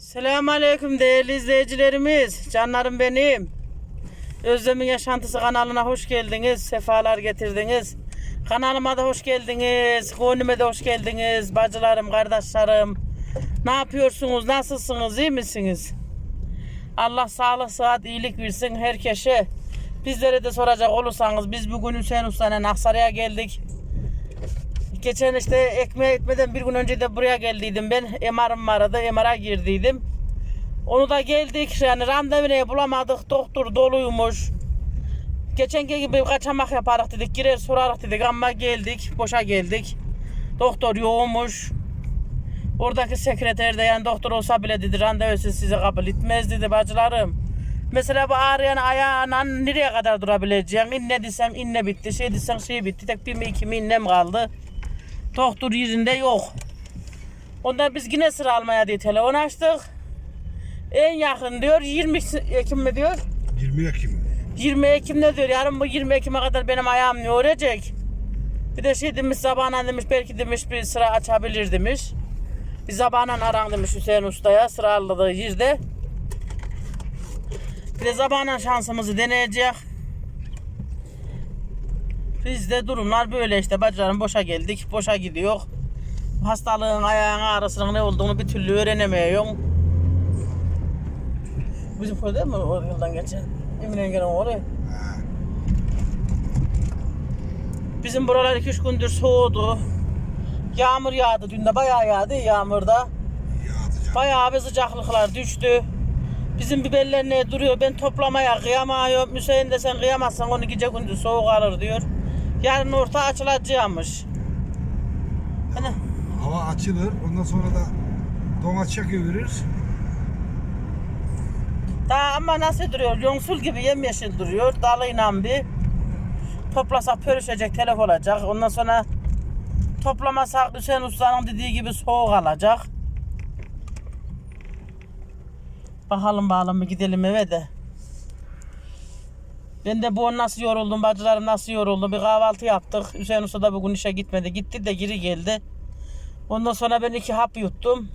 Selamun Aleyküm değerli izleyicilerimiz, canlarım benim. Özlem'in Yaşantısı kanalına hoş geldiniz, sefalar getirdiniz. Kanalıma da hoş geldiniz, gönlüme de hoş geldiniz, bacılarım, kardeşlerim. Ne yapıyorsunuz, nasılsınız, iyi misiniz? Allah sağlık, sıhhat, iyilik versin herkese. Bizlere de soracak olursanız, biz bugün Hüseyin Usta'nın Aksaray'a geldik. Geçen işte ekmeğe gitmeden bir gün önce de buraya geldiydim ben. MR'ım vardı. MR'a girdiydim. Onu da geldik. Yani randevu bulamadık. Doktor doluymuş. Geçenki gibi kaçamak yaparız dedik. Girer sorarız dedik ama geldik. Boşa geldik. Doktor yoğunmuş. Oradaki sekreter de yani doktor olsa bile dedi randevusu sizi kabul etmez dedi bacılarım. Mesela bu ağrıyan ayağına nereye kadar durabileceğim? İnne desem inne bitti. Şey desem şey bitti. Tek bir mi iki mi innem kaldı. Doktor yerinde yok. Ondan biz yine sıra almaya diye telefon açtık. En yakın diyor 20 Ekim mi diyor? 20 Ekim. 20 Ekim'de diyor. Yarın bu 20 Ekim'e kadar benim ayağım ne olacak? Bir de şey demiş sabahına demiş belki demiş bir sıra açabilir demiş. Bir sabahına aran demiş Hüseyin Usta'ya sıra aldığı yerde. Bir de sabahına şansımızı deneyecek. Bizde durumlar böyle işte bacılarım boşa geldik, boşa gidiyor. Hastalığın ayağın ağrısının ne olduğunu bir türlü öğrenemiyorum. Bizim köy değil mi o yıldan geçen? Emine gelen oraya. Bizim buralar 2-3 gündür soğudu. Yağmur yağdı dün de bayağı yağdı yağmurda. Bayağı bir sıcaklıklar düştü. Bizim biberler ne duruyor ben toplamaya kıyamıyorum. Hüseyin de sen kıyamazsan onu gece gündüz soğuk alır diyor. Yarın orta açılacakmış. Hani Hava açılır. Ondan sonra da domates çekiverir. daha ama nasıl duruyor? Yonsul gibi yemyeşil duruyor. Dalıyla bir. Toplasak pörüşecek, telef olacak. Ondan sonra toplamasak Hüseyin Usta'nın dediği gibi soğuk alacak. Bakalım bakalım gidelim eve de. Ben de bu nasıl yoruldum, bacılarım nasıl yoruldu. Bir kahvaltı yaptık. Hüseyin Usta da bugün işe gitmedi. Gitti de geri geldi. Ondan sonra ben iki hap yuttum.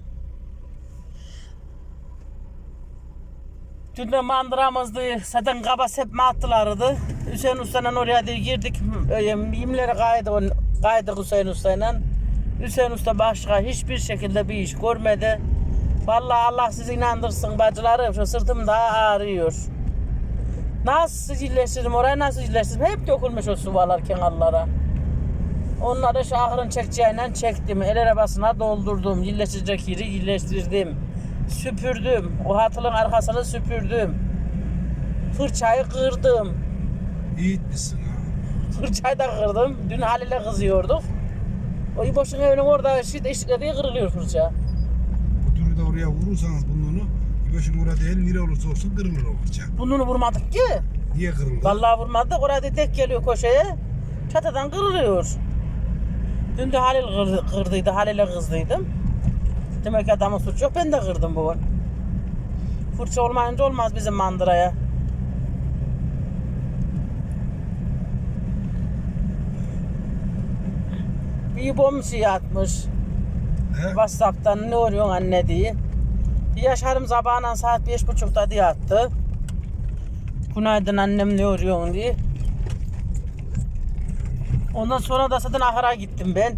Dün de mandıramızdı. Zaten kaba sepme attılardı. Hüseyin Usta'yla oraya girdik. Yimleri kaydı, kaydık Hüseyin Usta'yla. Hüseyin Usta başka hiçbir şekilde bir iş görmedi. Vallahi Allah sizi inandırsın bacılarım. Şu sırtım daha ağrıyor. Nasıl iyileştiririm oraya nasıl iyileştiririm? Hep dökülmüş o suvalar kenarlara. Onları şu ahırın çekeceğiyle çektim. El arabasına doldurdum. İyileştirecek yeri iyileştirdim. Süpürdüm. O hatılın arkasını süpürdüm. Fırçayı kırdım. İyi etmişsin ha. Fırçayı da kırdım. Dün Halil'e kızıyorduk. O İboş'un evinin orada işte işlediği kırılıyor fırça. Bu türlü de oraya vurursanız bununu başın orada değil nere olursa olsun kırılır o bıçak. Bununu vurmadık ki. Niye kırıldı? Vallahi vurmadık. Orada tek geliyor köşeye. Çatıdan kırılıyor. Dün de Halil kırdı, kırdıydı. Halil'e kızdıydım. Demek adamın suçu yok. Ben de kırdım bu. Fırça olmayınca olmaz bizim mandıraya. Bir bom şey atmış. He? Whatsapp'tan ne oluyor anne diye. Yaşarım sabahına saat beş buçukta diye attı. Günaydın annem ne oluyor diye. Ondan sonra da zaten ahıra gittim ben.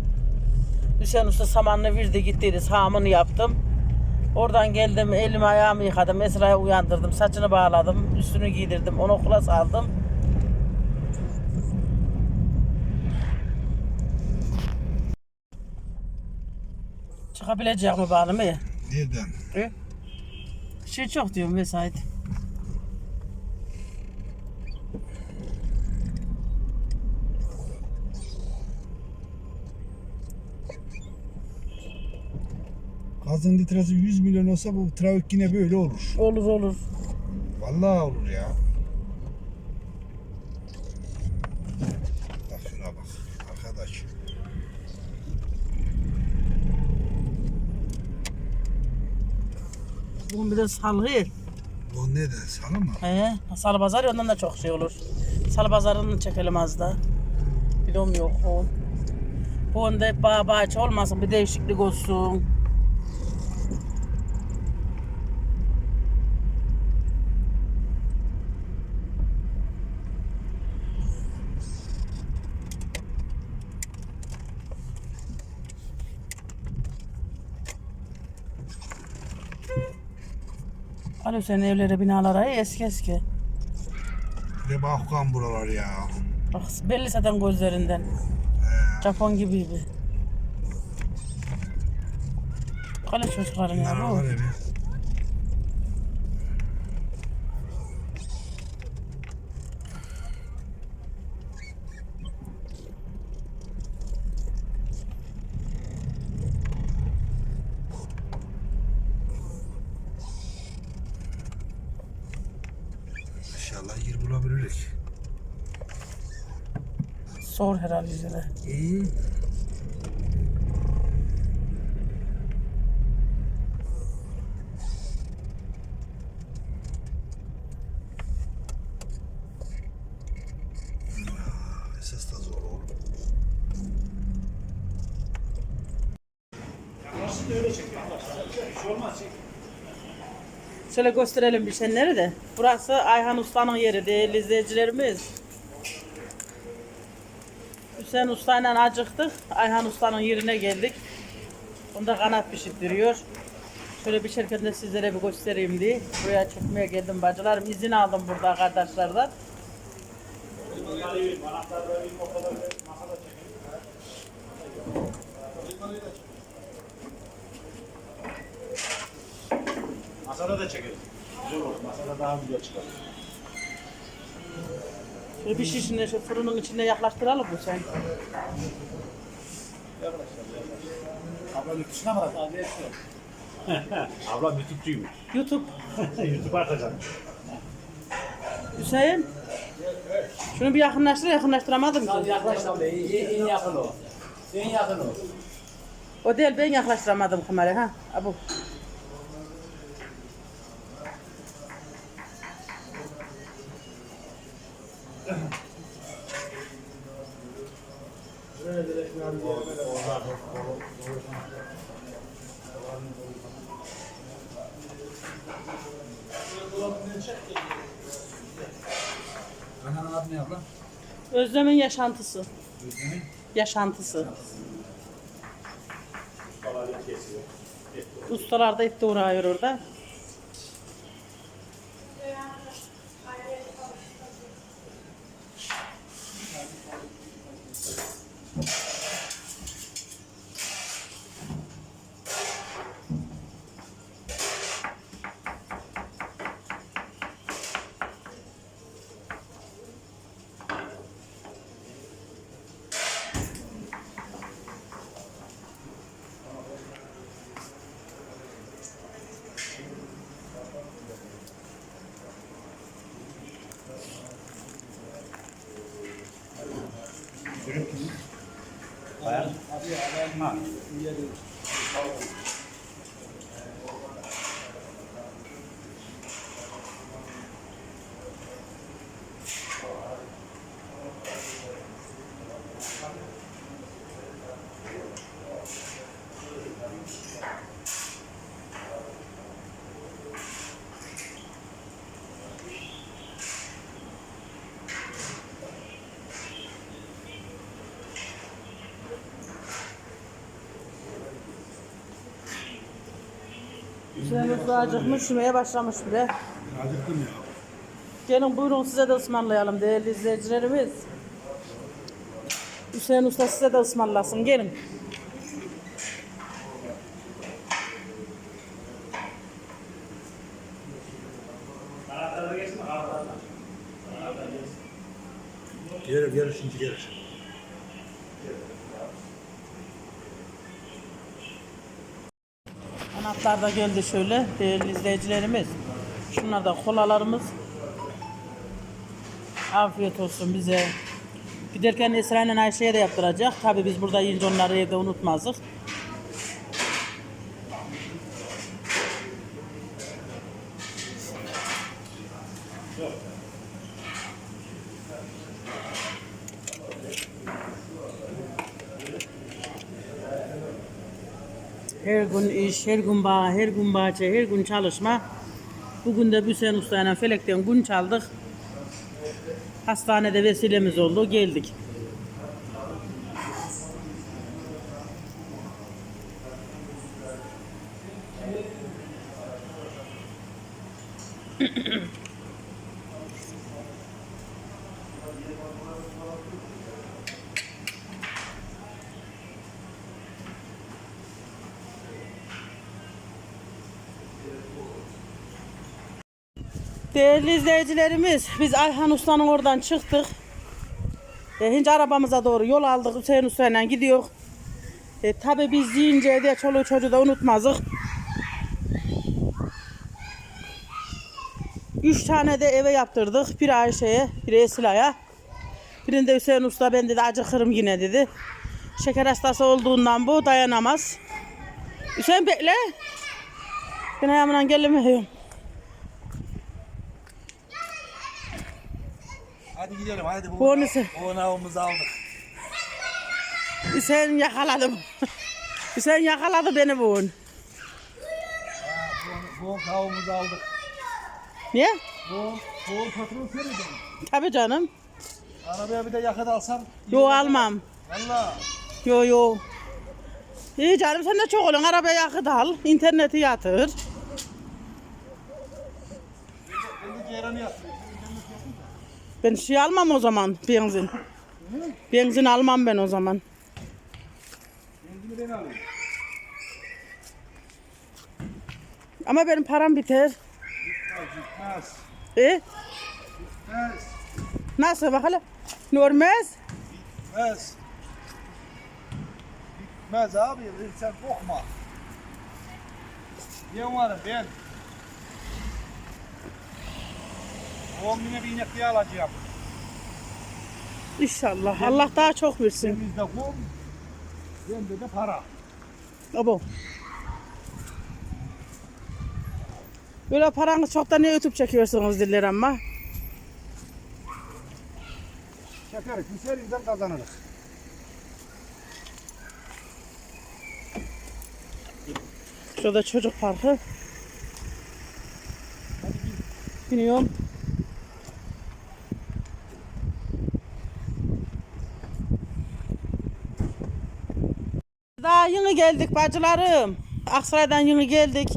Hüseyin Usta samanını verdi gittiydi sahamını yaptım. Oradan geldim elimi ayağımı yıkadım. Esra'yı uyandırdım. Saçını bağladım. Üstünü giydirdim. Onu okula saldım. Çıkabilecek mi bana mı? Nereden? E? Şey çok diyorum vesayet. Gazın litresi 100 milyon olsa bu trafik yine böyle olur. Olur olur. Vallahi olur ya. Bak şuna bak arkadaş. Bugün bir de salı. Bu ne de sana mı? He, salı pazar ondan da çok şey olur. Salı pazarını çekelim az da. Bilmiyorum yok o. Bu onda hep bağ bahçe olmasın bir değişiklik olsun. Alo senin evlere binalara eski eski. De bakkan buralar ya. Bak belli zaten gözlerinden. Japon gibiydi. Kale çocukların ya Bunlar bu. evi. Zor herhalde de. İyi. Esas da zor oğlum. Şöyle gösterelim bir şeyleri de. Burası Ayhan Usta'nın yeri değerli izleyicilerimiz. Hüseyin Usta'yla acıktık. Ayhan Usta'nın yerine geldik. Bunda kanat pişirtiriyor. Şöyle pişerken de sizlere bir göstereyim diye. Buraya çekmeye geldim bacılarım. İzin aldım burada arkadaşlardan. Masada da çekelim. Güzel olur. Masada daha güzel çıkar. Şöyle bir şişine şu fırının içine yaklaştıralım mı sen? Abla yurt dışına mı? Abla YouTube'cuymuş. YouTube. YouTube'a atacağım. Hüseyin. Şunu bir yakınlaştır yakınlaştıramadım ki. Yaklaş abla, en, yakın o. En yakın o. O değil ben yaklaştıramadım kamerayı ha. Ha, Özlem'in yaşantısı. Özlem'in. Yaşantısı. Ustalar da et doğrayıyor orada. Bayan. Ha. Hüseyin Usta acıkmış, yemeye başlamış bile. Acıktım ya. Gelin buyurun size de ısmarlayalım değerli izleyicilerimiz. Hüseyin Usta size de ısmarlasın gelin. Gelir gelir şimdi gelir. Kanatlar da geldi şöyle değerli izleyicilerimiz. Şunlar da kolalarımız. Afiyet olsun bize. Giderken Esra ile Ayşe'ye de yaptıracak. Tabi biz burada yiyince onları evde unutmazdık. Her her gün bağ, her gün bahçe, her gün çalışma. Bugün de Hüseyin Usta'yla Felek'ten gün çaldık. Hastanede vesilemiz oldu, geldik. Değerli izleyicilerimiz, biz Ayhan Usta'nın oradan çıktık. E, hince arabamıza doğru yol aldık. Hüseyin Usta'yla gidiyor. E, tabi biz yiyince de çoluğu çocuğu da unutmazdık. Üç tane de eve yaptırdık. Bir Ayşe'ye, bir Esila'ya. Birinde Hüseyin Usta ben dedi acıkırım yine dedi. Şeker hastası olduğundan bu dayanamaz. Hüseyin bekle. Ben ayağımdan gelemiyorum. Hadi gidelim hadi. Bu Bonusu. Bonavımızı aldık. Hüseyin yakaladı. Hüseyin yakaladı beni bugün. Bu kavumuzu aldık. Niye? Bu, bu patron senin. Tabii canım. Arabaya bir de yakıt alsam. Yo almam. Valla. Yo yo. İyi canım sen de çok olun. Arabaya yakıt al. interneti yatır. Ben de ceyranı yaptım. Ben şey almam o zaman. Benzin. Benzin almam ben o zaman. Benzini ben alayım. Ama benim param biter. Gitmez. E? Gitmez. Nasıl bakalım? Normaz. Gitmez. Gitmez abi. Sen korkma. Ben varım ben. On bine bir inek diye alacağım. İnşallah. Allah daha çok versin. Elimizde kum. Bende de para. Abo. Böyle paranız çok da ne YouTube çekiyorsunuz diller ama. Çekeriz. Yüzden kazanırız. Şurada çocuk parkı. Biniyorum. Daha yeni geldik bacılarım. Aksaray'dan yeni geldik.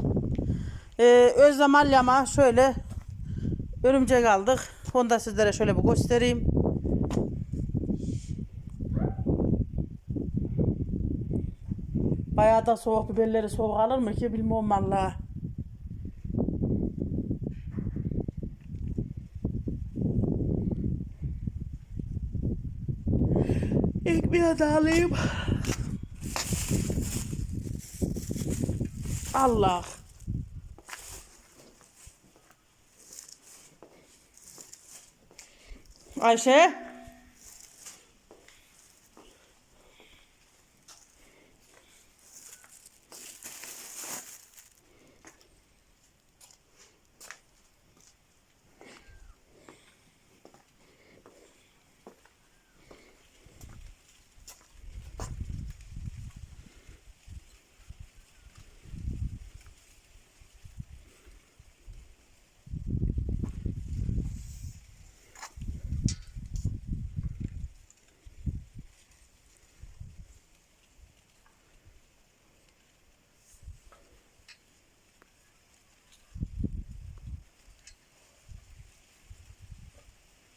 Ee, Özlem Alyam'a şöyle örümcek aldık. Onu da sizlere şöyle bir göstereyim. Bayağı da soğuk biberleri soğuk alır mı ki bilmiyorum valla. Ekmeğe de alayım. Allah. Ayşe.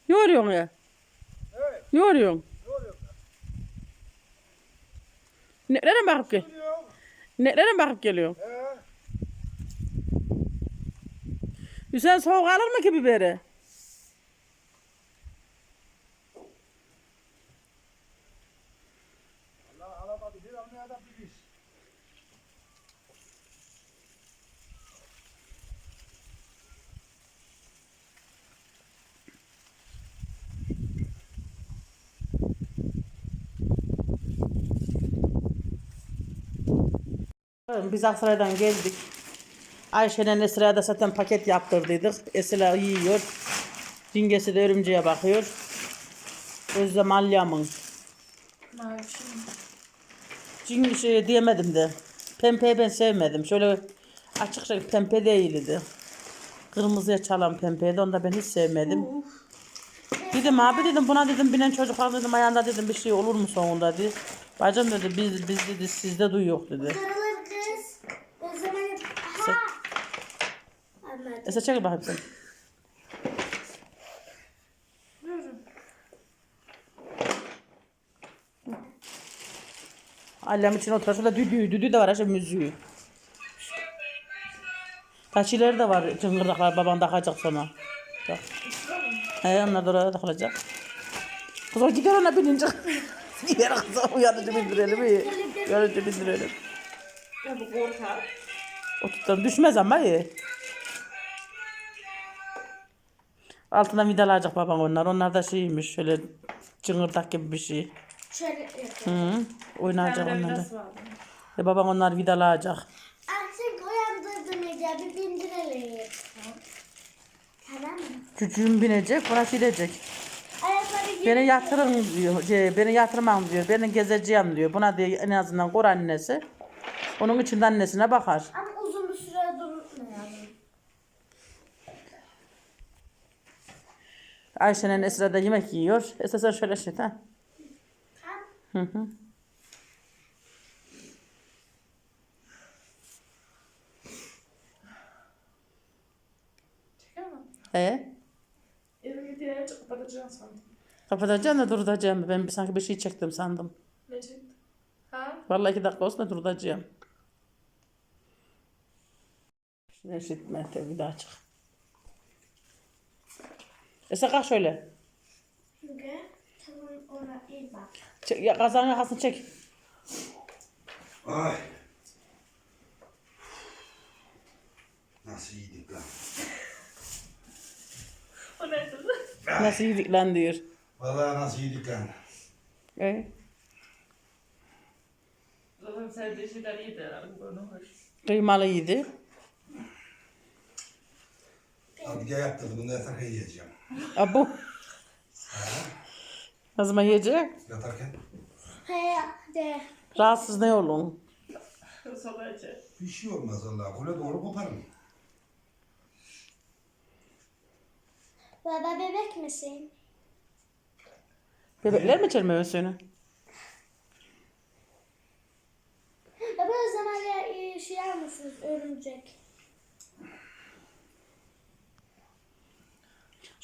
Yoruyorsun ya. Evet. Yoruyorsun. Yoruyorum. Nereden bakıp gel? Nereden bakıp geliyorsun? He. Hüseyin soğuk alır mı ki biberi? Biz Aksaray'dan geldik. Ayşe'den Esra'ya da zaten paket yaptırdıydık. Esra yiyor. Cingesi de örümceğe bakıyor. Özlem Alyam'ın. Cing şey diyemedim de. Pembeyi ben sevmedim. Şöyle açıkça pembe değildi. Kırmızıya çalan pembeydi. Onu da ben hiç sevmedim. Dedim abi dedim buna dedim binen çocuklar dedim ayağında dedim bir şey olur mu sonunda diye. Bacım dedi biz biz dedi sizde duy yok dedi. Esa çekil bakayım sen. Allem için otur. Şurada düdüğü, düdüğü de var. Aşağı müziği. Taşileri de var. Çıngırdaklar baban takacak sonra. Bak. He onlar da oraya takılacak. Kız o gider ona binince. Gider kız o yanıcı bindirelim iyi. Yanıcı bindirelim. Ya bu korkar. O düşmez ama iyi. Altından vidalayacak baban onlar. Onlar da şeymiş şöyle çıngırdak gibi bir şey. Şöyle yapayım. Hı. Oynayacak onlar da. vidası vardı. E baban onlar vidalayacak. Artık uyandırdım Ece bir bindirelim. Tamam mı? Çocuğum binecek, buna gidecek. Ayakları gibi. Beni yatırın diyor, şey, beni yatırmam diyor, beni gezeceğim diyor. Buna diyor en azından kur annesi. Onun için de annesine bakar. Ama Ayşe'nin Esra da yemek yiyor. Esra sen şöyle şey ha. Hı hı. Çeker mi? E? Elimi diye kapatacağım sandım. Kapatacağım da duracağım. Ben sanki bir şey çektim sandım. Ne çekti? Ha? Vallahi iki dakika olsun da duracağım. Eşitme tabii bir daha çık. Esra kalk şöyle. Çünkü tamam ona iyi bak. Çek, ya, kazanın yakasını çek. Ay. Nasıl yedik lan? O neydi? Nasıl yedik lan diyor. Vallahi nasıl yedik lan? E? Zaten sevdiği şeyler iyiydi herhalde. Böyle hoş. Kıymalı yedi. Abi gel yaptırdı bunu yatarken yiyeceğim. Abu. Ne zaman yiyecek? Yatarken de. Rahatsız ne olun? Bir şey olmaz Allah. Kule doğru koparım. Baba bebek misin? Bebekler mi içermiyor suyunu? Baba o zaman ya e, şey almışsınız örümcek.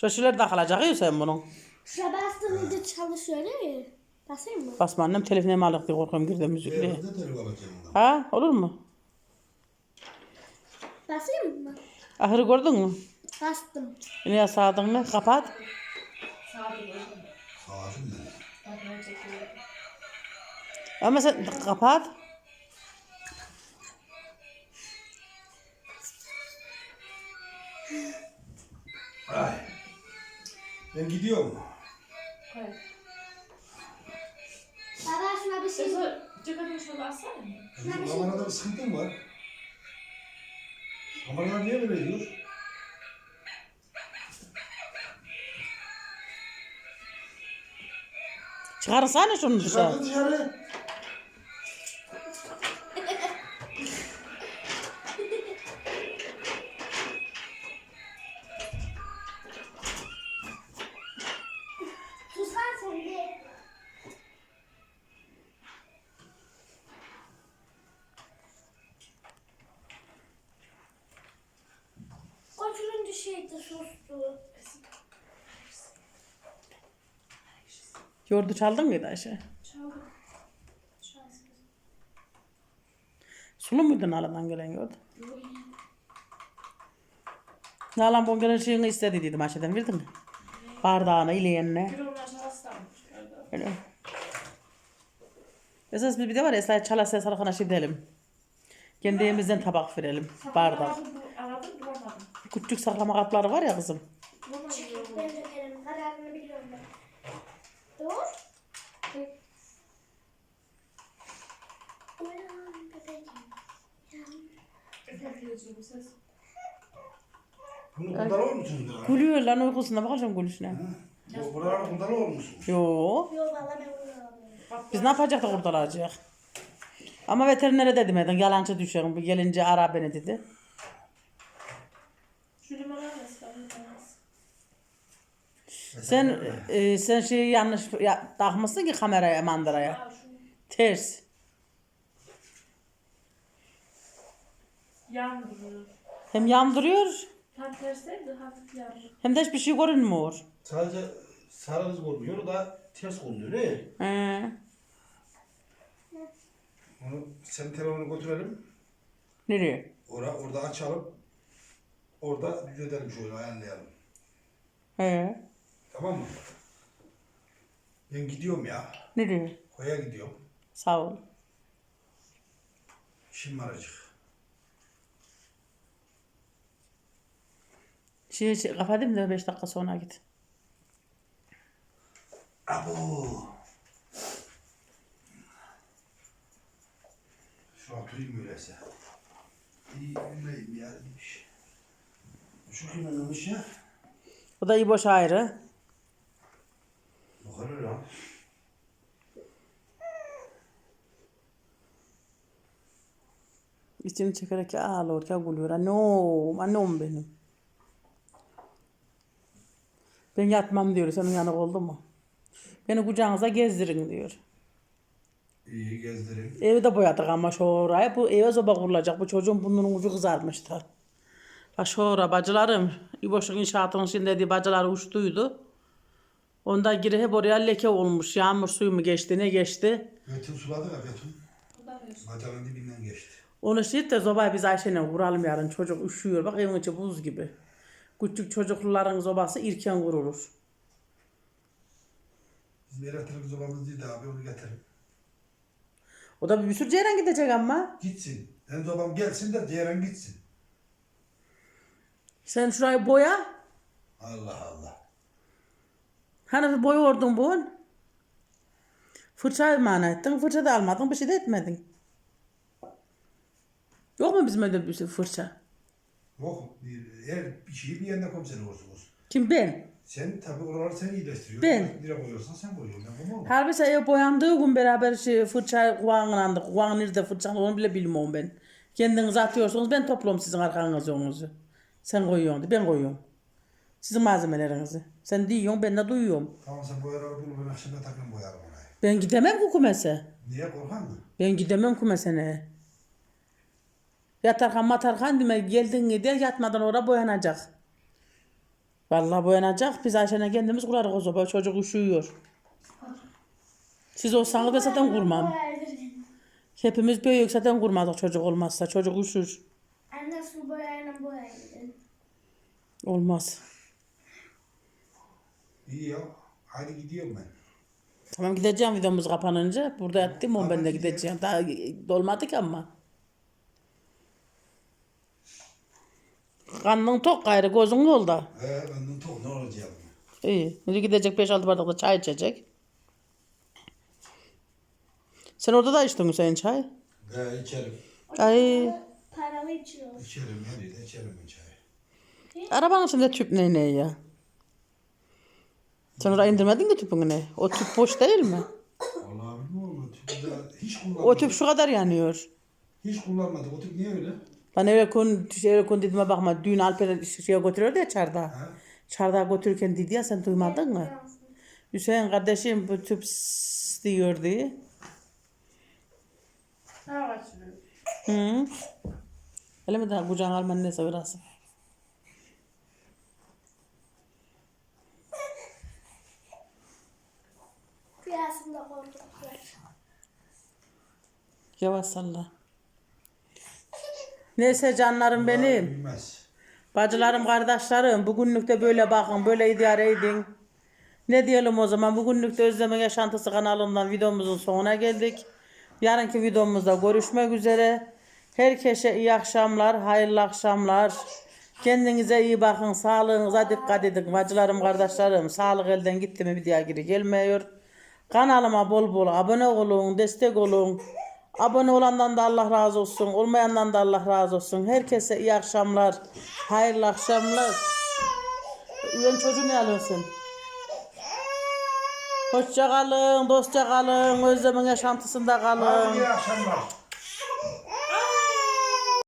Şu şeyler takılacak ya sen bunun. Şuna bastığınızda çalışıyor değil mi? Basayım mı? Basma annem telefonuma alık diye korkuyorum girdim müzikli. Evde alacağım. Ha olur mu? Basayım mı? Ahırı gördün mü? Bastım. Yine yasadın mı? Kapat. Sağacım dedi. Ama sen kapat. Ay. Ben gidiyorum. Hayır. Baba şuna bir şey... Esra ceketini şöyle alsana. Bizim kamerada bir sıkıntım var. Kameralar niye böyle ediyor? Çıkarsana şunu dışarı. Çıkardın dışarı. Yoğurdu çaldın mıydı Ayşe? Çaldım. Şanslı. Sulu muydu Nalan'dan gelen yoğurt? Nalan bu gelen şeyini istedi dedim Ayşe'den verdin mi? Bardağına, ileyenine. Bir şansı almış. Öyle. Esas bir de var ya Esra'ya çala ses arkana şey diyelim. Kendi evimizden tabak verelim. Bardak. Aradım bulamadım. Küçük saklama kapları var ya kızım. Bulamadım. Ben de benim kararını biliyorum ben. Dur. Uyan bebeğim. Ufak yazıyor bu ses. Bunu bundan olmuşsunuz lan uykusunda bakacağım gülüşüne. Bu buralar bundan olmuşsunuz. Yo. Yo valla ben. Biz ne yapacaktık kurtaracak? Ama veterinere dedim edin yalancı düşerim. Bu gelince ara beni dedi. Şu? Sen e, sen şeyi yanlış ya, takmışsın ki kameraya mandıraya. Ters. yandırıyor. Hem yandırıyor Tam tersiydi hafif yağmur. Hem de hiçbir şey görünmüyor. Sadece sarınız olmuyor da ters oluyor ne? He. Onu sen telefonu götürelim. Nereye? Ora, orada açalım. Orada düzeltelim şöyle ayarlayalım. He. Tamam mı? Ben gidiyorum ya. Nereye? Koya gidiyorum. Sağ ol. İşim var acık. Şey, şey kapatayım da 5 dakika sonra git. Abo. Şu oturayım öyleyse. İyi öyleyim ya demiş. Şu kimin olmuş ya? Bu da iyi boş ayrı. Yukarı lan. İçini çekerek ağlıyor, gülüyor. Annem, annem benim. Ben yatmam diyor, senin yanık oldu mu? Beni kucağınıza gezdirin diyor. İyi gezdireyim. Evi de boyadık ama şu oraya. Bu eve soba kurulacak. Bu çocuğun burnunun ucu kızarmıştı. Bak şu ora bacılarım. İboş'un inşaatının şimdi dediği bacılar uçtuydu. Onda giri hep oraya leke olmuş. Yağmur suyu mu geçti ne geçti. Betun suladı ya. Bulamıyorsun. Bacanın dibinden geçti. Onu işte de zobayı biz Ayşe'yle vuralım yarın. Çocuk üşüyor. Bak evin içi buz gibi. Küçük çocukların zobası irken vurulur. Bizim elektrik zobamız değil de abi onu getirin. O da bir sürü ceyran gidecek ama. Gitsin. En zobam gelsin de diğerin gitsin. Sen şurayı boya. Allah Allah. Hani boyuyordun bu? Fırça mana ettin. Fırça da almadın. Bir şey de etmedin. Yok mu bizim öyle bir şey fırça? Yok. bir- Her bir şeyi bir yerine komiser olursunuz. Kim ben? Sen tabii oraları sen iyileştiriyorsun. Ben. Nereye koyuyorsan sen koyuyorsun. Ben koymam. Harbi sen ev boyandığı gün beraber şey, fırça kulağınlandık. Kulağın nerede fırça onu bile bilmiyorum ben. Kendiniz atıyorsunuz ben topluyorum sizin arkanızı onuzu. Sen koyuyorsun ben koyuyorum. Sizin malzemelerinizi. Sen diyorsun ben de duyuyorum. Tamam sen boyaları bul ben akşama takım boyarım orayı. Ben gidemem ki kumese. Niye korkan mı? Ben gidemem kumesene. Yatarkan matarkan deme geldin gider yatmadan orada boyanacak. Vallahi boyanacak. Biz Ayşe'ne kendimiz kurarız o zaman. Çocuk üşüyor. Siz olsanız ben zaten kurmam. Hepimiz büyük zaten kurmadık çocuk olmazsa. Çocuk üşür. Anne su boyayla boyaydı. Olmaz. İyi ya. Hadi gidiyorum ben. Tamam gideceğim videomuz kapanınca. Burada yattım o ben de gideceğim. Daha dolmadık ama. Karnın tok gayrı gözün yolda. He benden tok ne olacak? İyi. Şimdi gidecek 5-6 bardak da çay içecek. Sen orada da içtin mi senin çay? He içerim. Ay. Paralı içiyoruz. İçerim her yerde içerim ben çayı. Arabanın içinde tüp ne ne ya? Sen oraya indirmedin mi tüpünü ne? O tüp boş değil mi? Vallahi bilmiyorum o tüpü de hiç kullanmadım. O tüp şu kadar yanıyor. Hiç kullanmadık. O tüp niye öyle? Ben öyle kun, öyle kun dediğime bakma. Dün Alper şeye götürüyordu ya çardağa. Ha? Çardağa götürürken dedi ya sen duymadın mı? Hüseyin kardeşim bu tüp diyor diye. Hı. Öyle mi daha kucağına alman neyse biraz. Rüyasında korkuttular. Yavaş salla. Neyse canlarım benim. Bilmez. Bacılarım, kardeşlerim bugünlük de böyle bakın, böyle idare edin. Ne diyelim o zaman? Bugünlük de Özleme Yaşantısı kanalından videomuzun sonuna geldik. Yarınki videomuzda görüşmek üzere. Herkese iyi akşamlar, hayırlı akşamlar. Kendinize iyi bakın, sağlığınıza dikkat edin. Bacılarım, kardeşlerim, sağlık elden gitti mi bir daha geri gelmiyor. Kanalıma bol bol abone olun, destek olun. Abone olandan da Allah razı olsun, olmayandan da Allah razı olsun. Herkese iyi akşamlar, hayırlı akşamlar. Ulan çocuğu ne alıyorsun? Hoşça kalın, dostça kalın, özlemin yaşantısında kalın. İyi akşamlar.